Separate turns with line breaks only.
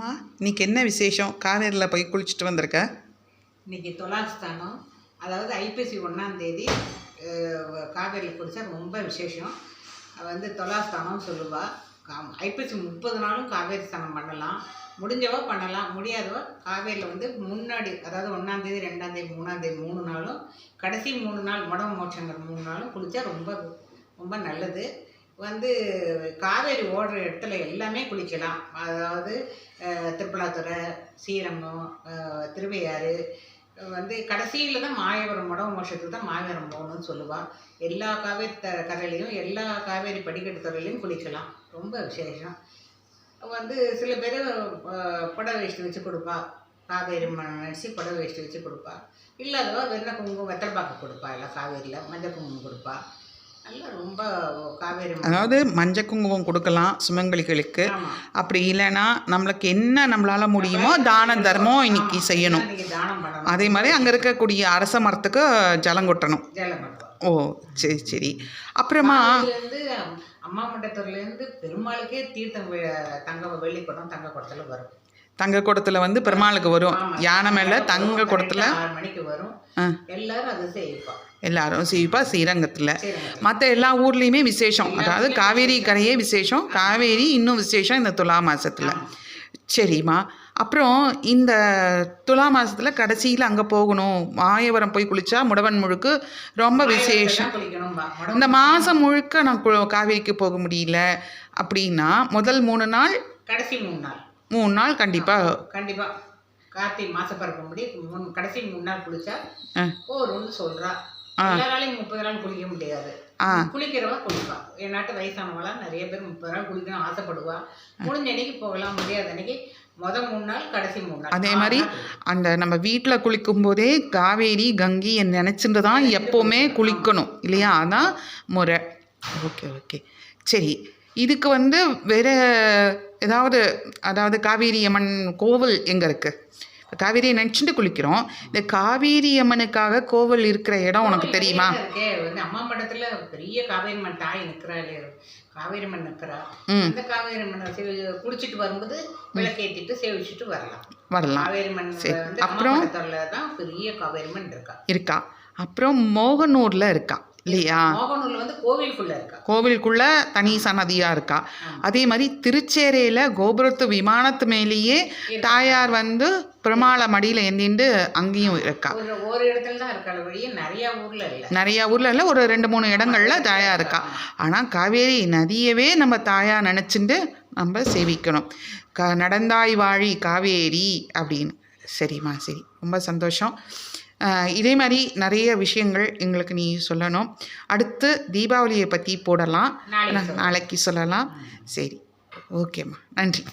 அம்மா இன்னைக்கு என்ன விசேஷம்? காவேரியில் போய் குளிச்சுட்டு வந்திருக்க?
இன்னைக்கு துலாஸ்தானம் அதாவது ஐப்பசி ஒன்றாம் தேதி காவேரியில் குளித்தா ரொம்ப விசேஷம். அது வந்து துலாஸ்தானம் சொல்லுவா. கா- ஐப்பசி முப்பது நாளும் காவேரி ஸ்தானம் பண்ணலாம். முடிஞ்சவோ பண்ணலாம். முடியாதவோ காவேரியில் வந்து முன்னாடி அதாவது ஒன்றாம் தேதி ரெண்டாம் தேதி மூணாம் தேதி மூணு நாளும் கடைசி மூணு நாள் மடம் மோட்சங்கிற மூணு நாளும் குளித்தா ரொம்ப ரொம்ப நல்லது. வந்து காவேரி ஓடுற இடத்துல எல்லாமே குளிக்கலாம். அதாவது திருப்பலாத்துறை சீரங்கம் திருவையாறு வந்து கடைசியில் தான் மாயவரம் மடம் வருஷத்துக்கு தான் மாயவரம் போகணும்னு சொல்லுவாள் எல்லா காவேரி த கரையிலையும் எல்லா காவேரி படிக்கட்டு துறையிலையும் குளிக்கலாம். ரொம்ப விசேஷம். வந்து சில பேர் புடவை வேஷ்டி வச்சு கொடுப்பா. காவேரி நினச்சி புடவை வேஷ்டி வச்சு கொடுப்பா. இல்லாதவா வெண்ணெய் குங்குமம் வெத்தலைப்பாக்கு கொடுப்பா. எல்லாம் காவேரியில் மஞ்சள் குங்குமம் கொடுப்பா.
அதாவது மஞ்சள் குங்குமம் கொடுக்கலாம் சுமங்கலிகளுக்கு. அப்படி இல்லைன்னா நம்மளுக்கு என்ன நம்மளால் முடியுமோ தான தர்மம் இன்னைக்கு. செய்யணும். அதே மாதிரி அங்கே இருக்கக்கூடிய அரச மரத்துக்கு ஜலம் கொட்டணும். ஓ சரி சரி. அப்புறமா
அம்மா மண்டத்துறையிலேருந்து பெருமாளுக்கே தீர்த்தம் தங்க வெள்ளி குடம் தங்க குடத்துல வரும்.
தங்க குடத்துல வந்து பெருமாளுக்கு வரும். யானை மேலே தங்க குடத்துல.
எல்லாரும் அதை செய்ப்பா
எல்லாரும் செய்வா ஸ்ரீரங்கத்தில். மற்ற எல்லா ஊர்லேயுமே விசேஷம். அதாவது காவேரி கரையே விசேஷம். காவேரி இன்னும் விசேஷம் இந்த துலா மாசத்துல. சரிம்மா. அப்புறம் இந்த துலா மாசத்துல கடைசியில் அங்கே போகணும். மாயவரம் போய் குளிச்சா முடவன் முழுக்கு ரொம்ப விசேஷம். இந்த மாதம் முழுக்க நான் காவேரிக்கு போக முடியல. அப்படின்னா முதல் மூணு நாள்
கடைசி மூணு நாள்.
மூணு நாள் கண்டிப்பாக
கண்டிப்பா. கார்த்திகை மாசப்பறக்க முடி மூணு கடைசி மூணு நாள் குளிச்சா. போரும்னு சொல்றா. எல்லாராலையும் முப்பது நாள் குளிக்க முடியாது. குளிக்கிறவ குளிப்பா. என் நாட்டு வயசானவங்களாம் நிறைய பேர் முப்பது நாள் குளிக்கணும் ஆசைப்படுவா. முடிஞ்ச அன்னைக்கு போகலாம். முடியாத அன்னைக்கு முத மூணு நாள் கடைசி மூணு நாள்.
அதே மாதிரி. அந்த நம்ம வீட்டில் குளிக்கும்போதே காவேரி கங்கி நினச்சிட்டு தான் எப்போவுமே குளிக்கணும். இல்லையா? அதான் முறை. Okay okay. சரி. இதுக்கு வந்து வேற ஏதாவது அதாவது காவேரி அம்மன் கோவில் எங்கே இருக்குது காவேரியை நினச்சிட்டு குளிக்கிறோம். இந்த காவேரி அம்மனுக்காக கோவில் இருக்கிற இடம் உனக்கு தெரியுமா?
அம்மா மடத்துல பெரிய காவேரி மண் தாய் இல்லையா காவேரி நிக்கிறா.
ம்.
அந்த காவேரி சேவி- குளிச்சிட்டு வரும்போது விளக்கேத்திட்டு சேவிச்சுட்டு வரலாம்.
வரலாம்.
காவேரி
அப்புறம்?
தான் பெரிய காவேரி மண் இருக்கா.
இருக்கா. அப்புறம் மோகனூரில் இருக்கா. இல்லையா?
கோவிலுக்குள்ள
தனி சன்னதியாக இருக்கா? அதே மாதிரி திருச்சேரையில் கோபுரத்து விமானத்து மேலேயே தாயார் வந்து பெருமாளை மடியில் ஏந்திண்டு அங்கேயும் இருக்கா?
ஒரு இடத்துல தான் இருக்கா? வழியே நிறைய ஊர்ல இல்ல?
நிறையா ஊர்ல இல்ல ஒரு ரெண்டு மூணு இடங்கள்ல தாயார் இருக்கா? ஆனால் காவேரி நதியவே நம்ம தாயார் நினச்சிண்டு நம்ம சேவிக்கணும். க நடந்தாய் வாழி காவேரி அப்படின்னு. சரிம்மா சரி. ரொம்ப சந்தோஷம். இதே மாதிரி நிறைய விஷயங்கள் எங்களுக்கு நீ சொல்லணும். அடுத்து தீபாவளியை பற்றி போடலாம்.
நாளைக்கு
நாளைக்கு சொல்லலாம். சரி. ஓகேம்மா. நன்றி.